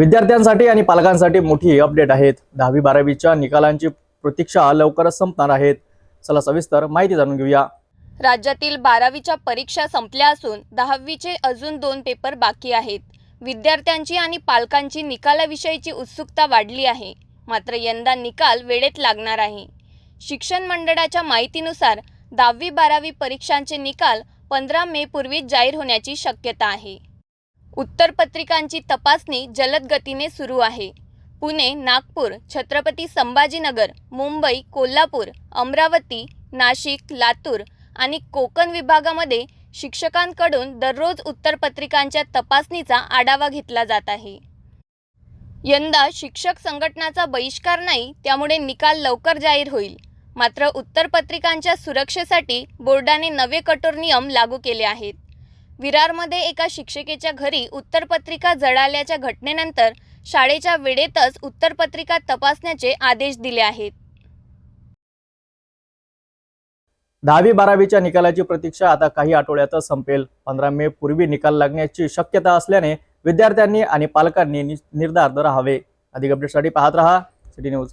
विद्यार्थ्यांसाठी आणि पालकांसाठी मोठी अपडेट आहेत. दहावी बारावीच्या निकालांची प्रतीक्षा लवकरच संपणार आहेत. चला सविस्तर माहिती जाणून घेऊया. राज्यातील बारावीच्या परीक्षा संपल्या असून दहावीचे अजून दोन पेपर बाकी आहेत. विद्यार्थ्यांची आणि पालकांची निकालाविषयीची उत्सुकता वाढली आहे. मात्र यंदा निकाल वेळेत लागणार आहे. शिक्षण मंडळाच्या माहितीनुसार दहावी बारावी परीक्षांचे निकाल पंधरा मे पूर्वी जाहीर होण्याची शक्यता आहे. उत्तरपत्रिकांची तपासणी जलद गतीने सुरू आहे. पुणे नागपूर छत्रपती संभाजीनगर मुंबई कोल्हापूर अमरावती नाशिक लातूर आणि कोकण विभागामध्ये शिक्षकांकडून दररोज उत्तरपत्रिकांच्या तपासणीचा आढावा घेतला जात आहे. यंदा शिक्षक संघटनाचा बहिष्कार नाही त्यामुळे निकाल लवकर जाहीर होईल. मात्र उत्तरपत्रिकांच्या सुरक्षेसाठी बोर्डाने नवे कठोर नियम लागू केले आहेत. विरारमध्ये एका शिक्षिकेच्या घरी उत्तरपत्रिका जळाल्याच्या घटनेनंतर शाळेच्या वेळेतच उत्तरपत्रिका तपासण्याचे आदेश दिले आहेत. दहावी बारावीच्या निकालाची प्रतीक्षा आता काही आठवड्यातच संपेल. पंधरा मे पूर्वी निकाल लागण्याची शक्यता असल्याने विद्यार्थ्यांनी आणि पालकांनी नि- निर्धार राहावे अधिक अपडेटसाठी पाहत रहा. City news